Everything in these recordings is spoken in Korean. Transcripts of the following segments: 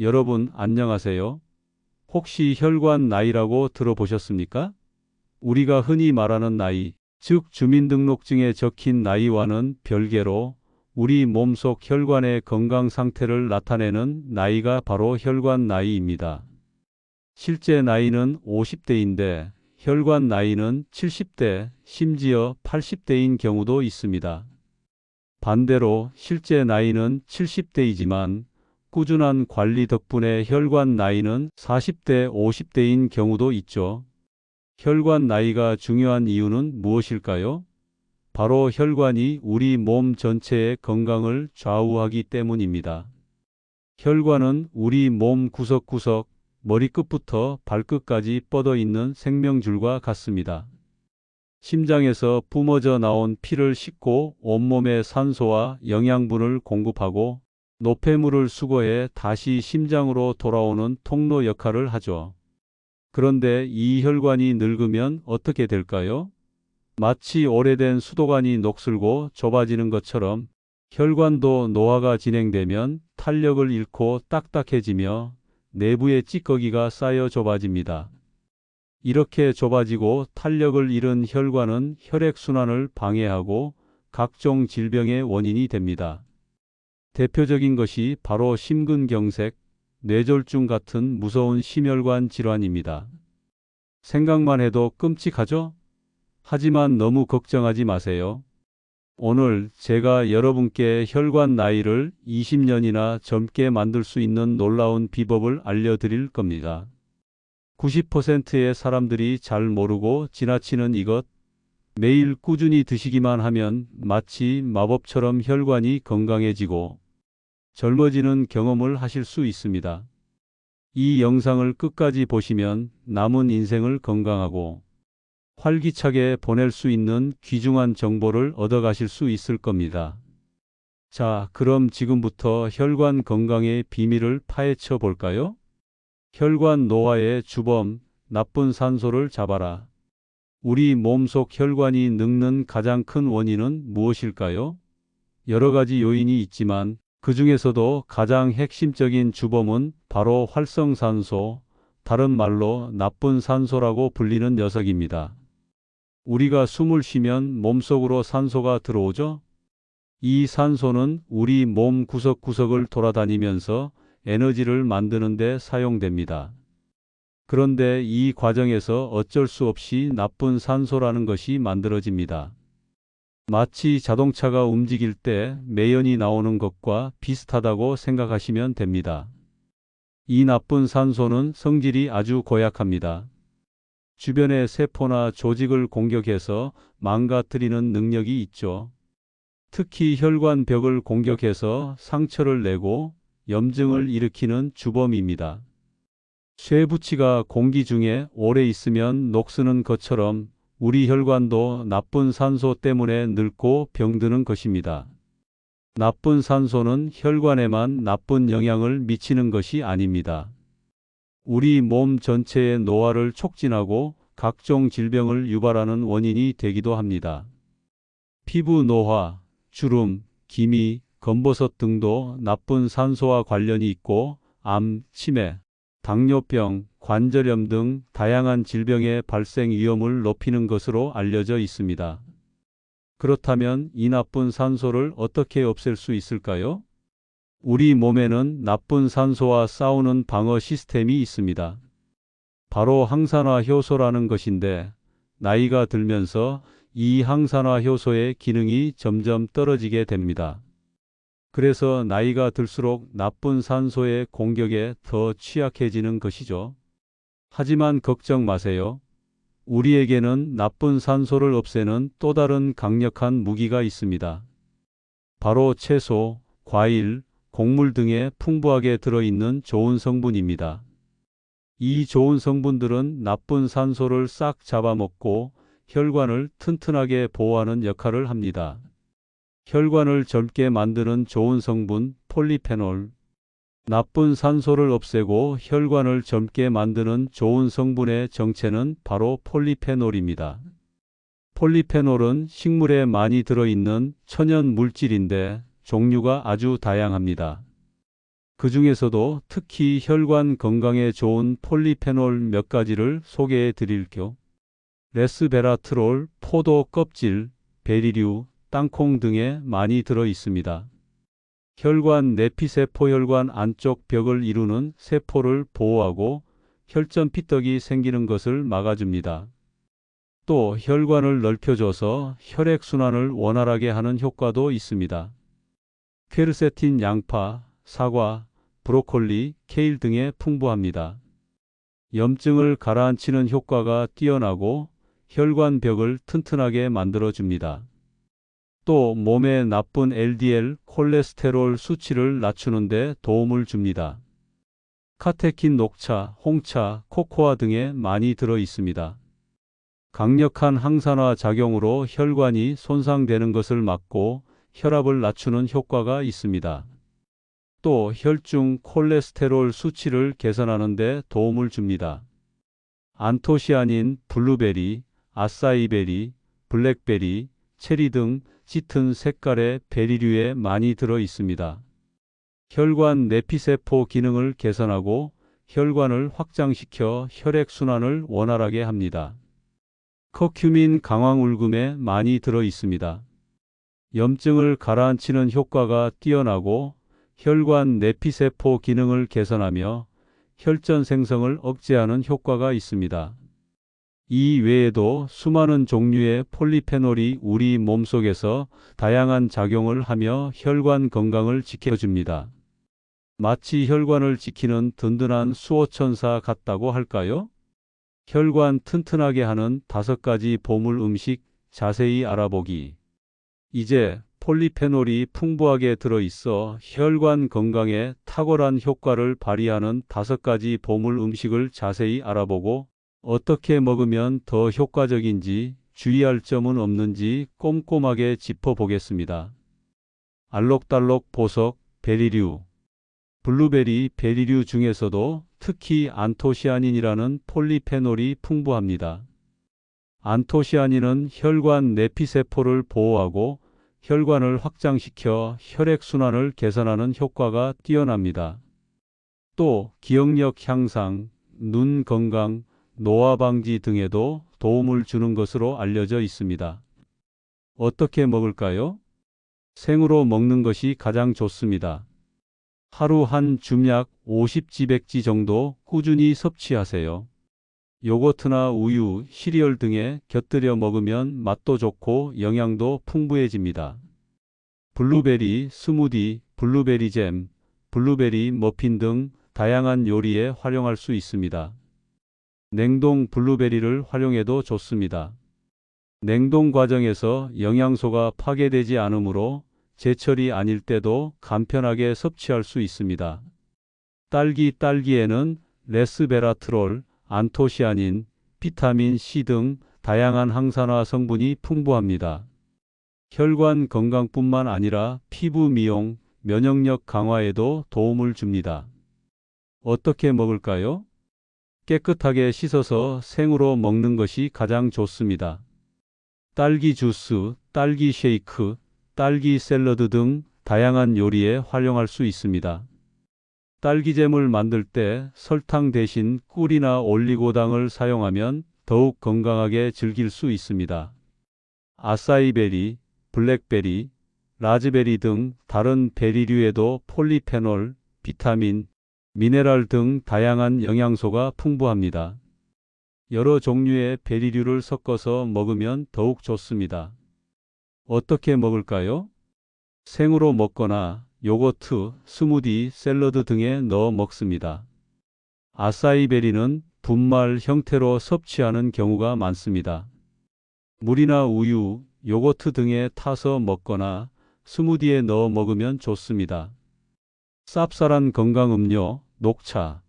여러분 안녕하세요. 혹시 혈관 나이라고 들어보셨습니까? 우리가 흔히 말하는 나이, 즉 주민등록증에 적힌 나이와는 별개로 우리 몸속 혈관의 건강 상태를 나타내는 나이가 바로 혈관 나이입니다. 실제 나이는 50대인데 혈관 나이는 70대, 심지어 80대인 경우도 있습니다. 반대로 실제 나이는 70대이지만 꾸준한 관리 덕분에 혈관 나이는 40대, 50대인 경우도 있죠. 혈관 나이가 중요한 이유는 무엇일까요? 바로 혈관이 우리 몸 전체의 건강을 좌우하기 때문입니다. 혈관은 우리 몸 구석구석, 머리끝부터 발끝까지 뻗어 있는 생명줄과 같습니다. 심장에서 뿜어져 나온 피를 싣고 온몸에 산소와 영양분을 공급하고 노폐물을 수거해 다시 심장으로 돌아오는 통로 역할을 하죠. 그런데 이 혈관이 늙으면 어떻게 될까요? 마치 오래된 수도관이 녹슬고 좁아지는 것처럼 혈관도 노화가 진행되면 탄력을 잃고 딱딱해지며 내부의 찌꺼기가 쌓여 좁아집니다. 이렇게 좁아지고 탄력을 잃은 혈관은 혈액순환을 방해하고 각종 질병의 원인이 됩니다. 대표적인 것이 바로 심근경색, 뇌졸중 같은 무서운 심혈관 질환입니다. 생각만 해도 끔찍하죠? 하지만 너무 걱정하지 마세요. 오늘 제가 여러분께 혈관 나이를 20년이나 젊게 만들 수 있는 놀라운 비법을 알려드릴 겁니다. 90%의 사람들이 잘 모르고 지나치는 이것, 매일 꾸준히 드시기만 하면 마치 마법처럼 혈관이 건강해지고 젊어지는 경험을 하실 수 있습니다. 이 영상을 끝까지 보시면 남은 인생을 건강하고 활기차게 보낼 수 있는 귀중한 정보를 얻어가실 수 있을 겁니다. 자, 그럼 지금부터 혈관 건강의 비밀을 파헤쳐 볼까요? 혈관 노화의 주범, 나쁜 산소를 잡아라. 우리 몸속 혈관이 늙는 가장 큰 원인은 무엇일까요? 여러 가지 요인이 있지만 그 중에서도 가장 핵심적인 주범은 바로 활성산소, 다른 말로 나쁜 산소라고 불리는 녀석입니다. 우리가 숨을 쉬면 몸속으로 산소가 들어오죠? 이 산소는 우리 몸 구석구석을 돌아다니면서 에너지를 만드는 데 사용됩니다. 그런데 이 과정에서 어쩔 수 없이 나쁜 산소라는 것이 만들어집니다. 마치 자동차가 움직일 때 매연이 나오는 것과 비슷하다고 생각하시면 됩니다. 이 나쁜 산소는 성질이 아주 고약합니다. 주변의 세포나 조직을 공격해서 망가뜨리는 능력이 있죠. 특히 혈관 벽을 공격해서 상처를 내고 염증을 일으키는 주범입니다. 쇠붙이가 공기 중에 오래 있으면 녹쓰는 것처럼 우리 혈관도 나쁜 산소 때문에 늙고 병드는 것입니다. 나쁜 산소는 혈관에만 나쁜 영향을 미치는 것이 아닙니다. 우리 몸 전체의 노화를 촉진하고 각종 질병을 유발하는 원인이 되기도 합니다. 피부 노화, 주름, 기미, 검버섯 등도 나쁜 산소와 관련이 있고 암, 치매, 당뇨병, 관절염 등 다양한 질병의 발생 위험을 높이는 것으로 알려져 있습니다. 그렇다면 이 나쁜 산소를 어떻게 없앨 수 있을까요? 우리 몸에는 나쁜 산소와 싸우는 방어 시스템이 있습니다. 바로 항산화 효소라는 것인데 나이가 들면서 이 항산화 효소의 기능이 점점 떨어지게 됩니다. 그래서 나이가 들수록 나쁜 산소의 공격에 더 취약해지는 것이죠. 하지만 걱정 마세요. 우리에게는 나쁜 산소를 없애는 또 다른 강력한 무기가 있습니다. 바로 채소, 과일, 곡물 등에 풍부하게 들어있는 좋은 성분입니다. 이 좋은 성분들은 나쁜 산소를 싹 잡아먹고 혈관을 튼튼하게 보호하는 역할을 합니다. 혈관을 젊게 만드는 좋은 성분 폴리페놀, 나쁜 산소를 없애고 혈관을 젊게 만드는 좋은 성분의 정체는 바로 폴리페놀입니다. 폴리페놀은 식물에 많이 들어있는 천연 물질인데 종류가 아주 다양합니다. 그 중에서도 특히 혈관 건강에 좋은 폴리페놀 몇 가지를 소개해 드릴게요. 레스베라트롤, 포도 껍질, 베리류, 땅콩 등에 많이 들어 있습니다. 혈관 내피세포 혈관 안쪽 벽을 이루는 세포를 보호하고 혈전 피떡이 생기는 것을 막아줍니다. 또 혈관을 넓혀줘서 혈액순환을 원활하게 하는 효과도 있습니다. 퀘르세틴 양파, 사과, 브로콜리, 케일 등에 풍부합니다. 염증을 가라앉히는 효과가 뛰어나고 혈관 벽을 튼튼하게 만들어줍니다. 또 몸에 나쁜 LDL 콜레스테롤 수치를 낮추는 데 도움을 줍니다. 카테킨 녹차, 홍차, 코코아 등에 많이 들어 있습니다. 강력한 항산화 작용으로 혈관이 손상되는 것을 막고 혈압을 낮추는 효과가 있습니다. 또 혈중 콜레스테롤 수치를 개선하는 데 도움을 줍니다. 안토시아닌, 블루베리, 아싸이베리, 블랙베리, 체리 등 짙은 색깔의 베리류에 많이 들어 있습니다. 혈관 내피세포 기능을 개선하고 혈관을 확장시켜 혈액순환을 원활하게 합니다. 커큐민 강황울금에 많이 들어 있습니다. 염증을 가라앉히는 효과가 뛰어나고 혈관 내피세포 기능을 개선하며 혈전 생성을 억제하는 효과가 있습니다. 이 외에도 수많은 종류의 폴리페놀이 우리 몸속에서 다양한 작용을 하며 혈관 건강을 지켜줍니다. 마치 혈관을 지키는 든든한 수호천사 같다고 할까요? 혈관 튼튼하게 하는 다섯 가지 보물 음식 자세히 알아보기. 이제 폴리페놀이 풍부하게 들어있어 혈관 건강에 탁월한 효과를 발휘하는 다섯 가지 보물 음식을 자세히 알아보고 어떻게 먹으면 더 효과적인지 주의할 점은 없는지 꼼꼼하게 짚어보겠습니다. 알록달록 보석, 베리류, 블루베리, 베리류 중에서도 특히 안토시아닌이라는 폴리페놀이 풍부합니다. 안토시아닌은 혈관 내피세포를 보호하고 혈관을 확장시켜 혈액순환을 개선하는 효과가 뛰어납니다. 또 기억력 향상, 눈 건강, 노화 방지 등에도 도움을 주는 것으로 알려져 있습니다. 어떻게 먹을까요? 생으로 먹는 것이 가장 좋습니다. 하루 한 줌약 50지백지 정도 꾸준히 섭취하세요. 요거트나 우유, 시리얼 등에 곁들여 먹으면 맛도 좋고 영양도 풍부해집니다. 블루베리 스무디, 블루베리 잼, 블루베리 머핀 등 다양한 요리에 활용할 수 있습니다. 냉동 블루베리를 활용해도 좋습니다. 냉동 과정에서 영양소가 파괴되지 않으므로 제철이 아닐 때도 간편하게 섭취할 수 있습니다. 딸기 딸기에는 레스베라트롤, 안토시아닌, 비타민 C 등 다양한 항산화 성분이 풍부합니다. 혈관 건강뿐만 아니라 피부 미용, 면역력 강화에도 도움을 줍니다. 어떻게 먹을까요? 깨끗하게 씻어서 생으로 먹는 것이 가장 좋습니다. 딸기 주스, 딸기 쉐이크, 딸기 샐러드 등 다양한 요리에 활용할 수 있습니다. 딸기잼을 만들 때 설탕 대신 꿀이나 올리고당을 사용하면 더욱 건강하게 즐길 수 있습니다. 아싸이베리, 블랙베리, 라즈베리 등 다른 베리류에도 폴리페놀, 비타민, 미네랄 등 다양한 영양소가 풍부합니다. 여러 종류의 베리류를 섞어서 먹으면 더욱 좋습니다. 어떻게 먹을까요? 생으로 먹거나 요거트, 스무디, 샐러드 등에 넣어 먹습니다. 아싸이베리는 분말 형태로 섭취하는 경우가 많습니다. 물이나 우유, 요거트 등에 타서 먹거나 스무디에 넣어 먹으면 좋습니다. 쌉쌀한 건강음료, 녹차.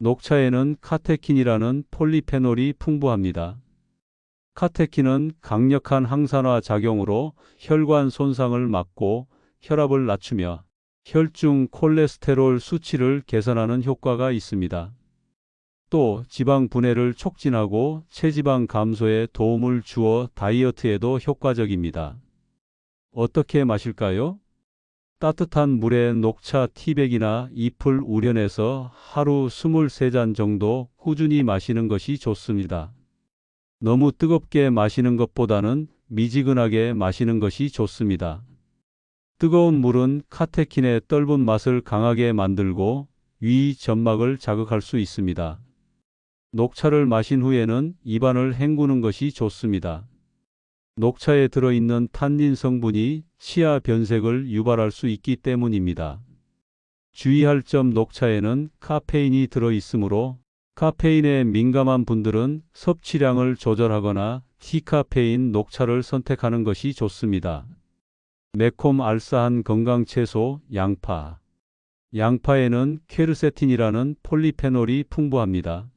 녹차에는 카테킨이라는 폴리페놀이 풍부합니다. 카테킨은 강력한 항산화 작용으로 혈관 손상을 막고 혈압을 낮추며 혈중 콜레스테롤 수치를 개선하는 효과가 있습니다. 또 지방 분해를 촉진하고 체지방 감소에 도움을 주어 다이어트에도 효과적입니다. 어떻게 마실까요? 따뜻한 물에 녹차 티백이나 잎을 우려내서 하루 23잔 정도 꾸준히 마시는 것이 좋습니다. 너무 뜨겁게 마시는 것보다는 미지근하게 마시는 것이 좋습니다. 뜨거운 물은 카테킨의 떫은 맛을 강하게 만들고 위 점막을 자극할 수 있습니다. 녹차를 마신 후에는 입안을 헹구는 것이 좋습니다. 녹차에 들어있는 탄닌 성분이 치아 변색을 유발할 수 있기 때문입니다. 주의할 점 녹차에는 카페인이 들어있으므로 카페인에 민감한 분들은 섭취량을 조절하거나 디카페인 녹차를 선택하는 것이 좋습니다. 매콤 알싸한 건강 채소 양파. 양파에는 퀘르세틴이라는 폴리페놀이 풍부합니다.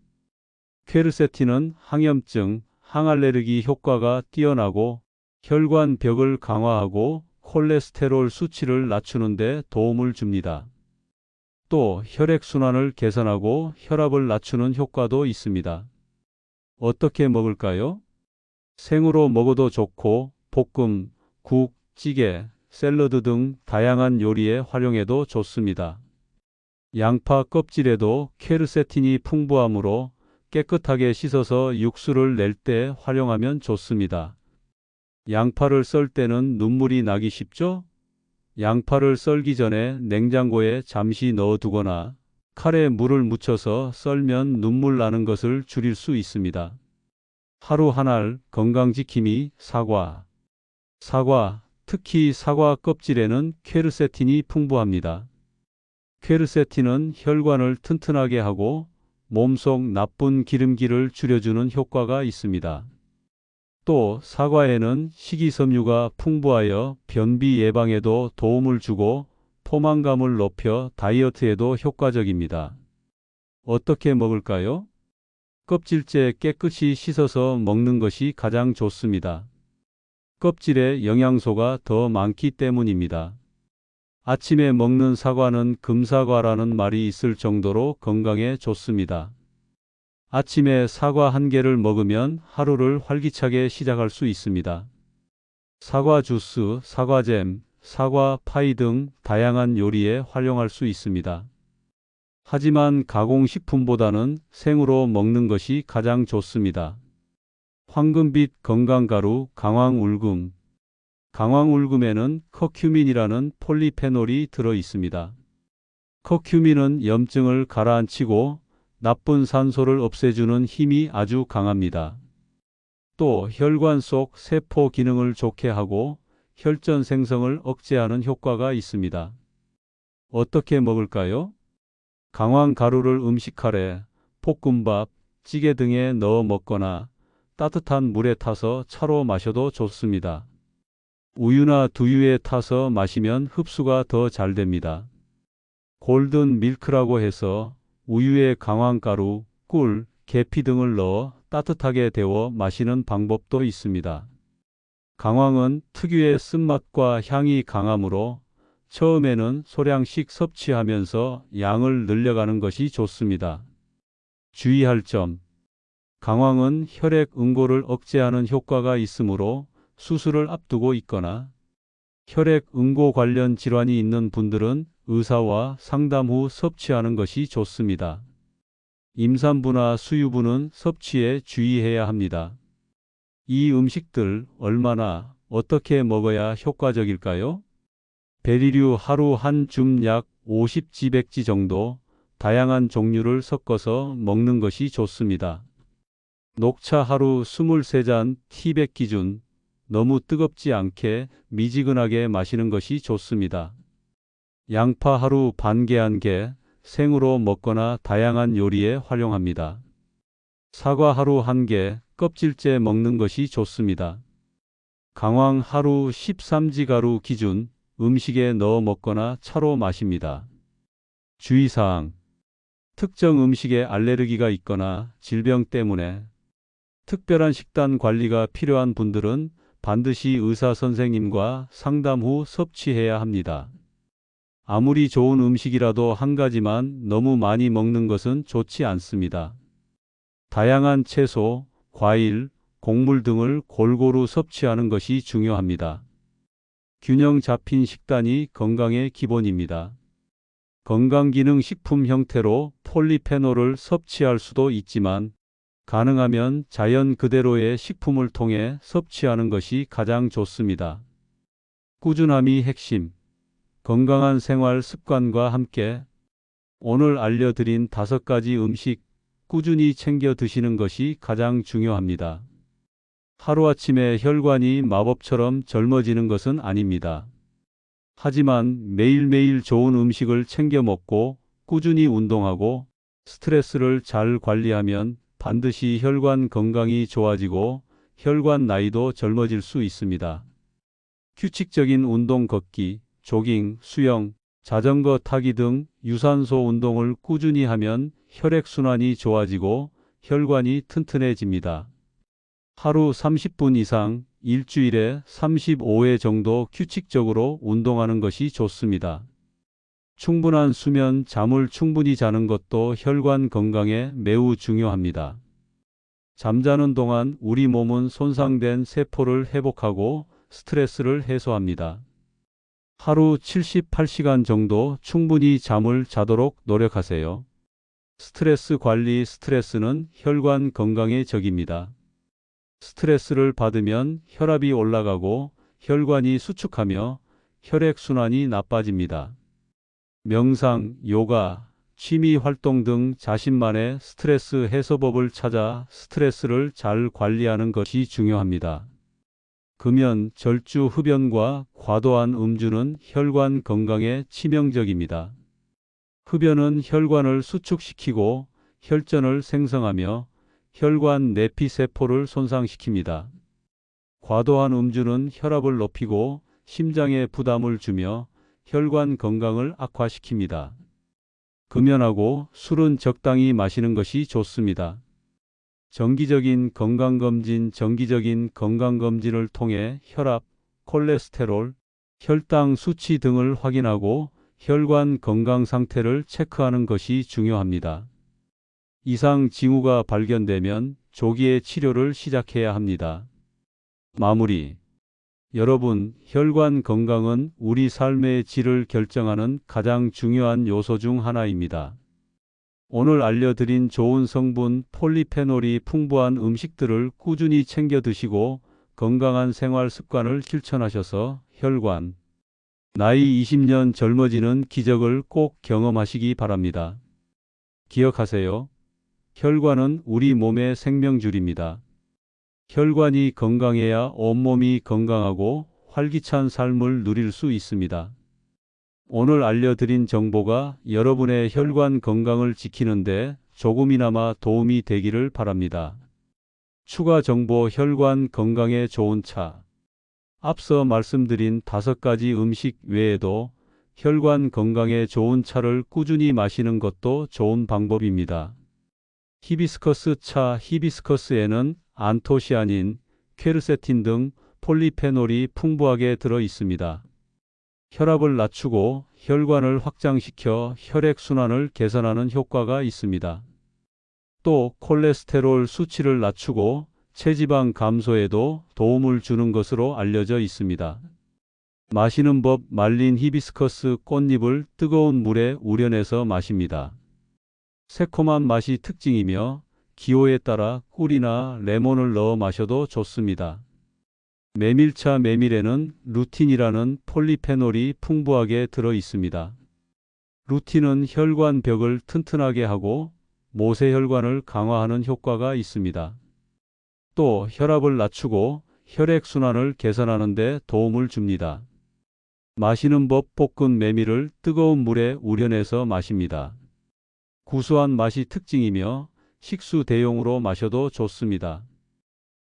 퀘르세틴은 항염증, 항알레르기 효과가 뛰어나고 혈관 벽을 강화하고 콜레스테롤 수치를 낮추는 데 도움을 줍니다. 또 혈액순환을 개선하고 혈압을 낮추는 효과도 있습니다. 어떻게 먹을까요? 생으로 먹어도 좋고 볶음, 국, 찌개, 샐러드 등 다양한 요리에 활용해도 좋습니다. 양파 껍질에도 케르세틴이 풍부하므로 깨끗하게 씻어서 육수를 낼 때 활용하면 좋습니다. 양파를 썰 때는 눈물이 나기 쉽죠? 양파를 썰기 전에 냉장고에 잠시 넣어두거나 칼에 물을 묻혀서 썰면 눈물 나는 것을 줄일 수 있습니다. 하루 한 알 건강지킴이 사과. 사과, 특히 사과 껍질에는 퀘르세틴이 풍부합니다. 퀘르세틴은 혈관을 튼튼하게 하고 몸속 나쁜 기름기를 줄여주는 효과가 있습니다. 또 사과에는 식이섬유가 풍부하여 변비 예방에도 도움을 주고 포만감을 높여 다이어트에도 효과적입니다. 어떻게 먹을까요? 껍질째 깨끗이 씻어서 먹는 것이 가장 좋습니다. 껍질에 영양소가 더 많기 때문입니다. 아침에 먹는 사과는 금사과라는 말이 있을 정도로 건강에 좋습니다. 아침에 사과 한 개를 먹으면 하루를 활기차게 시작할 수 있습니다. 사과 주스, 사과잼, 사과 파이 등 다양한 요리에 활용할 수 있습니다. 하지만 가공식품보다는 생으로 먹는 것이 가장 좋습니다. 황금빛 건강가루 강황울금 강황울금에는 커큐민이라는 폴리페놀이 들어 있습니다. 커큐민은 염증을 가라앉히고 나쁜 산소를 없애주는 힘이 아주 강합니다. 또 혈관 속 세포 기능을 좋게 하고 혈전 생성을 억제하는 효과가 있습니다. 어떻게 먹을까요? 강황 가루를 음식칼에 볶음밥, 찌개 등에 넣어 먹거나 따뜻한 물에 타서 차로 마셔도 좋습니다. 우유나 두유에 타서 마시면 흡수가 더 잘 됩니다. 골든 밀크라고 해서 우유에 강황가루, 꿀, 계피 등을 넣어 따뜻하게 데워 마시는 방법도 있습니다. 강황은 특유의 쓴맛과 향이 강하므로 처음에는 소량씩 섭취하면서 양을 늘려가는 것이 좋습니다. 주의할 점. 강황은 혈액 응고를 억제하는 효과가 있으므로 수술을 앞두고 있거나 혈액 응고 관련 질환이 있는 분들은 의사와 상담 후 섭취하는 것이 좋습니다. 임산부나 수유부는 섭취에 주의해야 합니다. 이 음식들 얼마나 어떻게 먹어야 효과적일까요? 베리류 하루 한 줌 약 50지백지 정도 다양한 종류를 섞어서 먹는 것이 좋습니다. 녹차 하루 23잔 티백 기준 너무 뜨겁지 않게 미지근하게 마시는 것이 좋습니다. 양파 하루 반 개 한 개 생으로 먹거나 다양한 요리에 활용합니다. 사과 하루 한 개 껍질째 먹는 것이 좋습니다. 강황 하루 13지 가루 기준 음식에 넣어 먹거나 차로 마십니다. 주의사항 특정 음식에 알레르기가 있거나 질병 때문에 특별한 식단 관리가 필요한 분들은 반드시 의사 선생님과 상담 후 섭취해야 합니다. 아무리 좋은 음식이라도 한 가지만 너무 많이 먹는 것은 좋지 않습니다. 다양한 채소, 과일, 곡물 등을 골고루 섭취하는 것이 중요합니다. 균형 잡힌 식단이 건강의 기본입니다. 건강기능식품 형태로 폴리페놀을 섭취할 수도 있지만 가능하면 자연 그대로의 식품을 통해 섭취하는 것이 가장 좋습니다. 꾸준함이 핵심. 건강한 생활 습관과 함께 오늘 알려드린 다섯 가지 음식 꾸준히 챙겨 드시는 것이 가장 중요합니다. 하루아침에 혈관이 마법처럼 젊어지는 것은 아닙니다. 하지만 매일매일 좋은 음식을 챙겨 먹고 꾸준히 운동하고 스트레스를 잘 관리하면 반드시 혈관 건강이 좋아지고 혈관 나이도 젊어질 수 있습니다. 규칙적인 운동 걷기, 조깅, 수영, 자전거 타기 등 유산소 운동을 꾸준히 하면 혈액순환이 좋아지고 혈관이 튼튼해집니다. 하루 30분 이상 일주일에 35회 정도 규칙적으로 운동하는 것이 좋습니다. 충분한 수면, 잠을 충분히 자는 것도 혈관 건강에 매우 중요합니다. 잠자는 동안 우리 몸은 손상된 세포를 회복하고 스트레스를 해소합니다. 하루 78시간 정도 충분히 잠을 자도록 노력하세요. 스트레스 관리 스트레스는 혈관 건강의 적입니다. 스트레스를 받으면 혈압이 올라가고 혈관이 수축하며 혈액순환이 나빠집니다. 명상, 요가, 취미 활동 등 자신만의 스트레스 해소법을 찾아 스트레스를 잘 관리하는 것이 중요합니다. 금연, 절주, 흡연과 과도한 음주는 혈관 건강에 치명적입니다. 흡연은 혈관을 수축시키고 혈전을 생성하며 혈관 내피 세포를 손상시킵니다. 과도한 음주는 혈압을 높이고 심장에 부담을 주며 혈관 건강을 악화시킵니다. 금연하고 술은 적당히 마시는 것이 좋습니다. 정기적인 건강검진, 정기적인 건강검진을 통해 혈압, 콜레스테롤, 혈당 수치 등을 확인하고 혈관 건강 상태를 체크하는 것이 중요합니다. 이상 징후가 발견되면 조기에 치료를 시작해야 합니다. 마무리. 여러분, 혈관 건강은 우리 삶의 질을 결정하는 가장 중요한 요소 중 하나입니다. 오늘 알려드린 좋은 성분 폴리페놀이 풍부한 음식들을 꾸준히 챙겨 드시고 건강한 생활 습관을 실천하셔서 혈관, 나이 20년 젊어지는 기적을 꼭 경험하시기 바랍니다. 기억하세요. 혈관은 우리 몸의 생명줄입니다. 혈관이 건강해야 온몸이 건강하고 활기찬 삶을 누릴 수 있습니다. 오늘 알려드린 정보가 여러분의 혈관 건강을 지키는데 조금이나마 도움이 되기를 바랍니다. 추가 정보 혈관 건강에 좋은 차. 앞서 말씀드린 다섯 가지 음식 외에도 혈관 건강에 좋은 차를 꾸준히 마시는 것도 좋은 방법입니다. 히비스커스 차 히비스커스에는 안토시아닌, 퀘르세틴 등 폴리페놀이 풍부하게 들어 있습니다. 혈압을 낮추고 혈관을 확장시켜 혈액순환을 개선하는 효과가 있습니다. 또 콜레스테롤 수치를 낮추고 체지방 감소에도 도움을 주는 것으로 알려져 있습니다. 마시는 법 말린 히비스커스 꽃잎을 뜨거운 물에 우려내서 마십니다. 새콤한 맛이 특징이며 기호에 따라 꿀이나 레몬을 넣어 마셔도 좋습니다. 메밀차 메밀에는 루틴이라는 폴리페놀이 풍부하게 들어 있습니다. 루틴은 혈관 벽을 튼튼하게 하고 모세혈관을 강화하는 효과가 있습니다. 또 혈압을 낮추고 혈액순환을 개선하는 데 도움을 줍니다. 마시는 법 볶은 메밀을 뜨거운 물에 우려내서 마십니다. 구수한 맛이 특징이며 식수 대용으로 마셔도 좋습니다.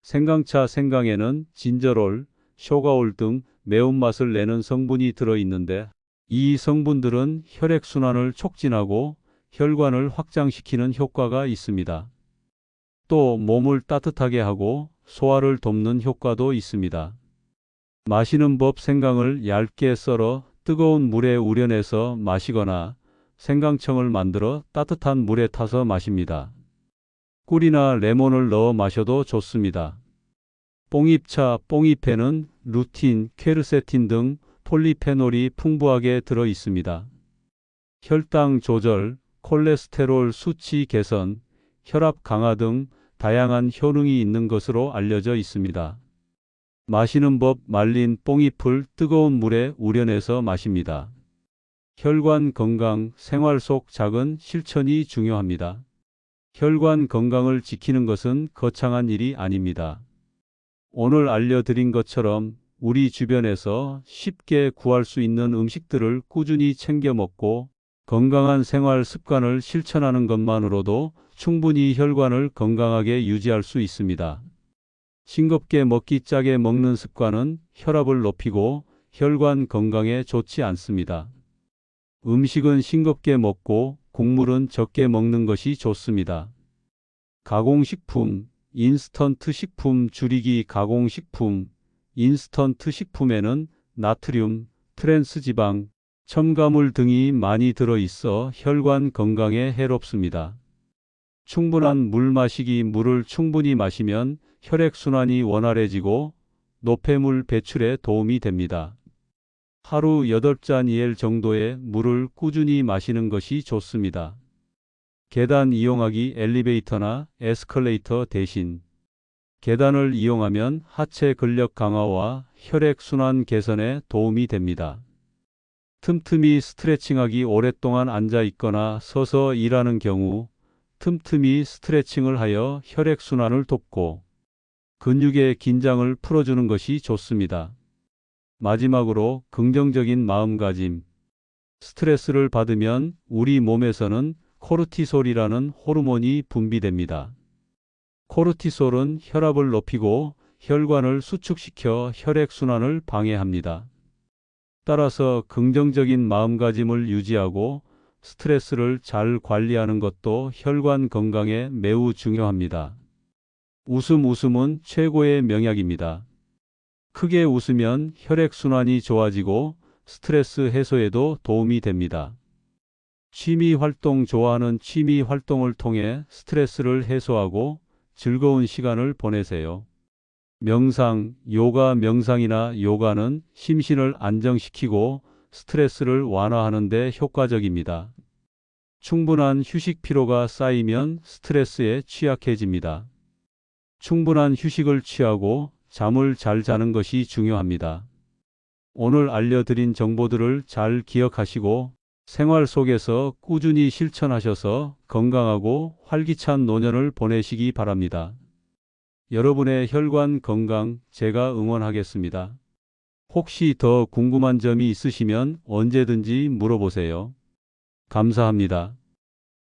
생강차 생강에는 진저롤, 쇼가올 등 매운맛을 내는 성분이 들어있는데 이 성분들은 혈액순환을 촉진하고 혈관을 확장시키는 효과가 있습니다. 또 몸을 따뜻하게 하고 소화를 돕는 효과도 있습니다. 마시는 법 생강을 얇게 썰어 뜨거운 물에 우려내서 마시거나 생강청을 만들어 따뜻한 물에 타서 마십니다. 꿀이나 레몬을 넣어 마셔도 좋습니다. 뽕잎차, 뽕잎에는 루틴, 퀘르세틴 등 폴리페놀이 풍부하게 들어 있습니다. 혈당 조절, 콜레스테롤 수치 개선, 혈압 강화 등 다양한 효능이 있는 것으로 알려져 있습니다. 마시는 법 말린 뽕잎을 뜨거운 물에 우려내서 마십니다. 혈관 건강, 생활 속 작은 실천이 중요합니다. 혈관 건강을 지키는 것은 거창한 일이 아닙니다. 오늘 알려드린 것처럼 우리 주변에서 쉽게 구할 수 있는 음식들을 꾸준히 챙겨 먹고 건강한 생활 습관을 실천하는 것만으로도 충분히 혈관을 건강하게 유지할 수 있습니다. 싱겁게 먹기 짜게 먹는 습관은 혈압을 높이고 혈관 건강에 좋지 않습니다. 음식은 싱겁게 먹고 국물은 적게 먹는 것이 좋습니다. 가공식품, 인스턴트 식품 줄이기 가공식품, 인스턴트 식품에는 나트륨, 트랜스지방, 첨가물 등이 많이 들어 있어 혈관 건강에 해롭습니다. 충분한 물 마시기 물을 충분히 마시면 혈액순환이 원활해지고 노폐물 배출에 도움이 됩니다. 하루 8잔 이엘 정도의 물을 꾸준히 마시는 것이 좋습니다. 계단 이용하기 엘리베이터나 에스컬레이터 대신 계단을 이용하면 하체 근력 강화와 혈액순환 개선에 도움이 됩니다. 틈틈이 스트레칭하기 오랫동안 앉아 있거나 서서 일하는 경우 틈틈이 스트레칭을 하여 혈액순환을 돕고 근육의 긴장을 풀어주는 것이 좋습니다. 마지막으로 긍정적인 마음가짐. 스트레스를 받으면 우리 몸에서는 코르티솔이라는 호르몬이 분비됩니다. 코르티솔은 혈압을 높이고 혈관을 수축시켜 혈액순환을 방해합니다. 따라서 긍정적인 마음가짐을 유지하고 스트레스를 잘 관리하는 것도 혈관 건강에 매우 중요합니다. 웃음 웃음은 최고의 명약입니다. 크게 웃으면 혈액순환이 좋아지고 스트레스 해소에도 도움이 됩니다. 취미 활동 좋아하는 취미 활동을 통해 스트레스를 해소하고 즐거운 시간을 보내세요. 명상, 요가 명상이나 요가는 심신을 안정시키고 스트레스를 완화하는 데 효과적입니다. 충분한 휴식 피로가 쌓이면 스트레스에 취약해집니다. 충분한 휴식을 취하고 잠을 잘 자는 것이 중요합니다. 오늘 알려드린 정보들을 잘 기억하시고 생활 속에서 꾸준히 실천하셔서 건강하고 활기찬 노년을 보내시기 바랍니다. 여러분의 혈관 건강 제가 응원하겠습니다. 혹시 더 궁금한 점이 있으시면 언제든지 물어보세요. 감사합니다.